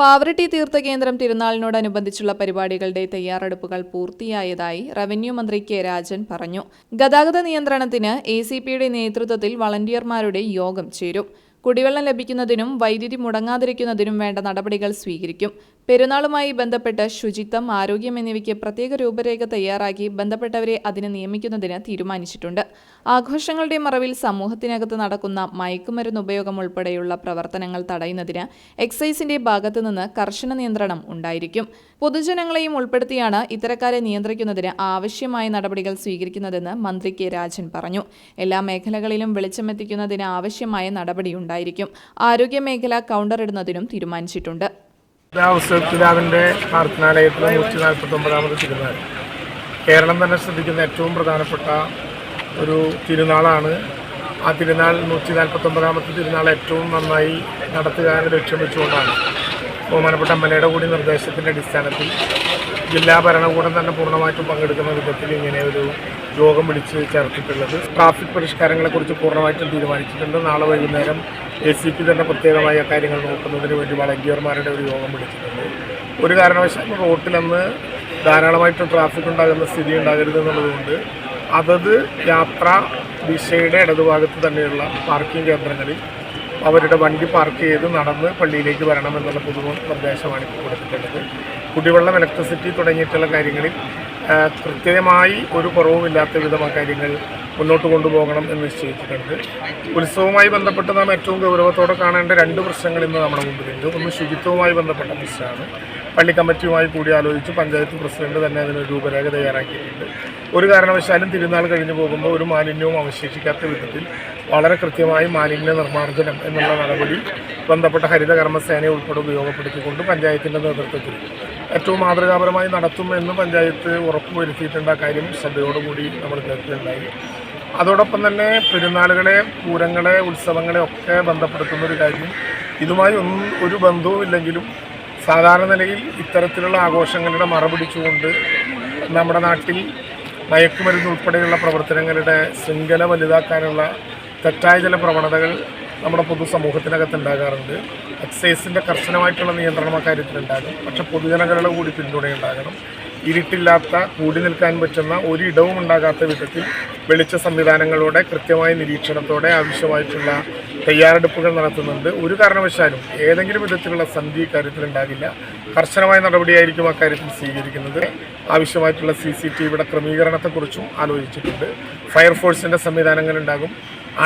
പാവറട്ടി തീർത്ഥകേന്ദ്രം തിരുനാളിനോടനുബന്ധിച്ചുള്ള പരിപാടികളുടെ തയ്യാറെടുപ്പുകൾ പൂർത്തിയായതായി റവന്യൂ മന്ത്രി കെ രാജൻ പറഞ്ഞു. ഗതാഗത നിയന്ത്രണത്തിന് എ സി പിയുടെ നേതൃത്വത്തിൽ വളണ്ടിയർമാരുടെ യോഗം ചേരും. കുടിവെള്ളം ലഭിക്കുന്നതിനും വൈദ്യുതി മുടങ്ങാതിരിക്കുന്നതിനും വേണ്ട നടപടികൾ സ്വീകരിക്കും. പെരുന്നാളുമായി ബന്ധപ്പെട്ട് ശുചിത്വം ആരോഗ്യം എന്നിവയ്ക്ക് പ്രത്യേക രൂപരേഖ തയ്യാറാക്കി ബന്ധപ്പെട്ടവരെ അതിന് നിയമിക്കുന്നതിന് തീരുമാനിച്ചിട്ടുണ്ട്. ആഘോഷങ്ങളുടെ മറവിൽ സമൂഹത്തിനകത്ത് നടക്കുന്ന മയക്കുമരുന്ന് ഉപയോഗം ഉൾപ്പെടെയുള്ള പ്രവർത്തനങ്ങൾ തടയുന്നതിന് എക്സൈസിന്റെ ഭാഗത്തുനിന്ന് കർശന നിയന്ത്രണം ഉണ്ടായിരിക്കും. പൊതുജനങ്ങളെയും ഉൾപ്പെടുത്തിയാണ് ഇത്തരക്കാരെ നിയന്ത്രിക്കുന്നതിന് ആവശ്യമായ നടപടികൾ സ്വീകരിക്കുന്നതെന്ന് മന്ത്രി കെ രാജൻ പറഞ്ഞു. എല്ലാ മേഖലകളിലും വെളിച്ചമെത്തിക്കുന്നതിന് ആവശ്യമായ നടപടിയുണ്ടായിരിക്കും ആരോഗ്യ മേഖല കൗണ്ടറിടുന്നതിനും തീരുമാനിച്ചിട്ടുണ്ട്. ഉത്സവപിതാവിന്റെ പ്രാർത്ഥനാലയത്തിലെ നൂറ്റി നാൽപ്പത്തി ഒമ്പതാമത് തിരുനാൾ. കേരളം തന്നെ ശ്രദ്ധിക്കുന്ന ഏറ്റവും പ്രധാനപ്പെട്ട ഒരു തിരുനാളാണ്. ആ തിരുനാൾ നൂറ്റി നാൽപ്പത്തി ഒമ്പതാമത്തെ തിരുനാൾ ഏറ്റവും നന്നായി നടത്തുക എന്ന് ലക്ഷ്യം വെച്ചുകൊണ്ടാണ് ബഹുമാനപ്പെട്ട എയുടെ കൂടി നിർദ്ദേശത്തിന്റെ അടിസ്ഥാനത്തിൽ ജില്ലാ ഭരണകൂടം തന്നെ പൂർണമായിട്ടും പങ്കെടുക്കുന്ന വിധത്തിൽ ഇങ്ങനെ ഒരു യോഗം വിളിച്ച് ചേർത്തിട്ടുള്ളത്. ട്രാഫിക് പരിഷ്കാരങ്ങളെക്കുറിച്ച് പൂർണമായിട്ടും തീരുമാനിച്ചിട്ടുണ്ട്. നാളെ വൈകുന്നേരം എ സി പി തന്നെ പ്രത്യേകമായ കാര്യങ്ങൾ നോക്കുന്നതിന് വേണ്ടി വളണ്ടിയർമാരുടെ ഒരു യോഗം വിളിച്ചിട്ടുണ്ട്. ഒരു കാരണവശാലും റോട്ടിലന്ന് ധാരാളമായിട്ട് ട്രാഫിക് ഉണ്ടാകുന്ന സ്ഥിതി ഉണ്ടാകരുത് എന്നുള്ളതുകൊണ്ട് അതത് യാത്രാ ദിശയുടെ ഇടതുഭാഗത്ത് തന്നെയുള്ള പാർക്കിംഗ് കേന്ദ്രങ്ങളിൽ അവരുടെ വണ്ടി പാർക്ക് ചെയ്ത് നടന്ന് പള്ളിയിലേക്ക് വരണം എന്നുള്ള പൊതു നിർദ്ദേശമാണ് ഇപ്പോൾ കൊടുത്തിട്ടുള്ളത്. കുടിവെള്ളം ഇലക്ട്രിസിറ്റി തുടങ്ങിയിട്ടുള്ള കാര്യങ്ങളിൽ കൃത്യമായി ഒരു കുറവുമില്ലാത്ത വിധം ആ കാര്യങ്ങൾ മുന്നോട്ട് കൊണ്ടുപോകണം എന്ന് നിശ്ചയിച്ചിട്ടുണ്ട്. ഉത്സവവുമായി ബന്ധപ്പെട്ട് നാം ഏറ്റവും ഗൗരവത്തോടെ കാണേണ്ട രണ്ട് പ്രശ്നങ്ങൾ ഇന്ന് നമ്മുടെ മുമ്പിലുണ്ട്. ഒന്ന് ശുചിത്വവുമായി ബന്ധപ്പെട്ട പ്രശ്നമാണ്. പള്ളി കമ്മിറ്റിയുമായി കൂടി ആലോചിച്ച് പഞ്ചായത്ത് പ്രസിഡന്റ് തന്നെ അതിന് രൂപരേഖ തയ്യാറാക്കിയിട്ടുണ്ട്. ഒരു കാരണവശാലും തിരുനാൾ കഴിഞ്ഞു പോകുമ്പോൾ ഒരു മാലിന്യവും അവശേഷിക്കാത്ത വിധത്തിൽ വളരെ കൃത്യമായി മാലിന്യ നിർമ്മാർജനം എന്നുള്ള നടപടി ബന്ധപ്പെട്ട ഹരിത കർമ്മസേനയെ ഉൾപ്പെടെ ഉപയോഗപ്പെടുത്തിക്കൊണ്ട് പഞ്ചായത്തിന്റെ നേതൃത്വത്തിൽ ഏറ്റവും മാതൃകാപരമായി നടത്തുമെന്ന് പഞ്ചായത്ത് ഉറപ്പുവരുത്തിയിട്ടുണ്ട്. ആ കാര്യം ശ്രദ്ധയോടുകൂടി നമ്മൾ കേൾക്കുകയുണ്ടായി. അതോടൊപ്പം തന്നെ പെരുന്നാളുകളെ പൂരങ്ങളെ ഉത്സവങ്ങളെ ഒക്കെ ബന്ധപ്പെടുത്തുന്ന ഒരു കാര്യം. ഇതുമായി ഒന്നും ഒരു ബന്ധവുമില്ലെങ്കിലും സാധാരണ നിലയിൽ ഇത്തരത്തിലുള്ള ആഘോഷങ്ങളുടെ മറപിടിച്ചുകൊണ്ട് നമ്മുടെ നാട്ടിൽ മയക്കുമരുന്ന് ഉൾപ്പെടെയുള്ള പ്രവർത്തനങ്ങളുടെ ശൃംഖല വലുതാക്കാനുള്ള തെറ്റായ ചില പ്രവണതകൾ നമ്മുടെ പൊതുസമൂഹത്തിനകത്ത് ഉണ്ടാകാറുണ്ട്. എക്സൈസിന്റെ കർശനമായിട്ടുള്ള നിയന്ത്രണം അക്കാര്യത്തിലുണ്ടാകും പക്ഷെ പൊതുജനങ്ങളുടെ കൂടി പിന്തുണയുണ്ടാകണം ഇരുട്ടില്ലാത്ത കൂടി നിൽക്കാൻ പറ്റുന്ന ഒരിടവും ഉണ്ടാകാത്ത വിധത്തിൽ വെളിച്ച സംവിധാനങ്ങളോടെ കൃത്യമായ നിരീക്ഷണത്തോടെ ആവശ്യമായിട്ടുള്ള തയ്യാറെടുപ്പുകൾ നടത്തുന്നുണ്ട്. ഒരു കാരണവശാലും ഏതെങ്കിലും വിധത്തിലുള്ള സന്ധി ഇക്കാര്യത്തിൽ ഉണ്ടാകില്ല കർശനമായ നടപടിയായിരിക്കും അക്കാര്യത്തിൽ സ്വീകരിക്കുന്നത്. ആവശ്യമായിട്ടുള്ള സി സി ടി വിയുടെ ക്രമീകരണത്തെക്കുറിച്ചും ആലോചിച്ചിട്ടുണ്ട്. ഫയർഫോഴ്സിന്റെ സംവിധാനങ്ങളുണ്ടാകും.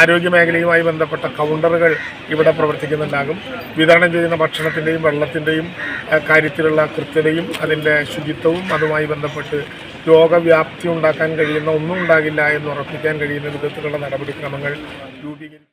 ആരോഗ്യ മേഖലയുമായി ബന്ധപ്പെട്ട കൗണ്ടറുകൾ ഇവിടെ പ്രവർത്തിക്കുന്നുണ്ടാകും. വിതരണം ചെയ്യുന്ന ഭക്ഷണത്തിന്റെയും വെള്ളത്തിന്റെയും കാര്യത്തിലുള്ള കൃത്യതയും അതിന്റെ ശുചിത്വവും അതുമായി ബന്ധപ്പെട്ട് രോഗവ്യാപ്തി ഉണ്ടാക്കാൻ കഴിയുന്ന ഒന്നും ഉണ്ടാകില്ല എന്ന് ഉറപ്പിക്കാൻ കഴിയുന്ന വിധത്തിലുള്ള നടപടിക്രമങ്ങൾ രൂപീകരിക്കും.